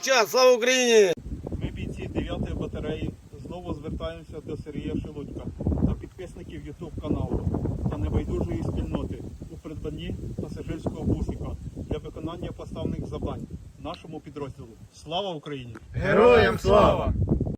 Час Слава Україні! Ми бійці 9-ї батареї знову звертаємося до Сергія Шелудька та підписників YouTube каналу та небайдужої спільноти у придбанні пасажирського бусика для виконання поставних завдань нашому підрозділу. Слава Україні! Героям слава!